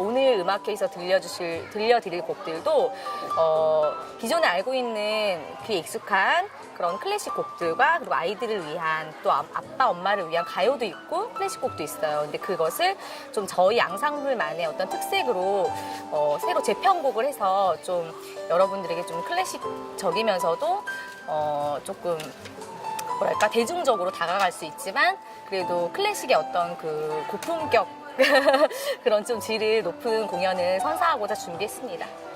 오늘 음악회에서 들려주실 들려드릴 곡들도 어, 기존에 알고 있는 귀에 익숙한 그런 클래식 곡들과 그리고 아이들을 위한 또 아- 아빠 엄마를 위한 가요도 있고 클래식 곡도 있어요. 근데 그것을 좀 저희 앙상블만의 어떤 특색으로 어, 새로 재편곡을 해서 좀 여러분들에게 좀 클래식적이면서도 어, 조금 뭐랄까 대중적으로 다가갈 수 있지만 그래도 클래식의 어떤 그 고품격 그런 좀 질을 높은 공연을 선사하고자 준비했습니다.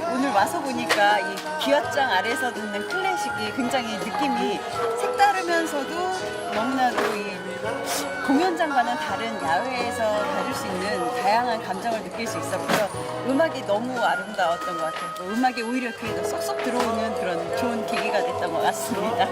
오늘 와서 보니까 이 기와장 아래에서 듣는 클래식이 굉장히 느낌이 색다르면서도 너무나도 이 공연장과는 다른 야외에서 가질 수 있는 다양한 감정을 느낄 수 있었고요. 음악이 너무 아름다웠던 것 같아요. 또 음악이 오히려 귀에 더 쏙쏙 들어오는 그런 좋은 계기가 됐던 것 같습니다.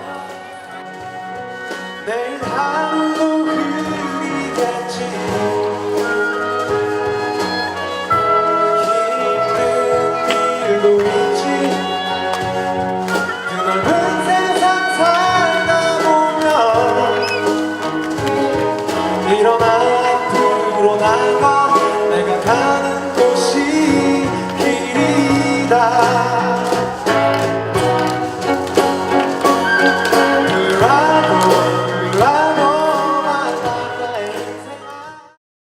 앞으로 나가 내가 가는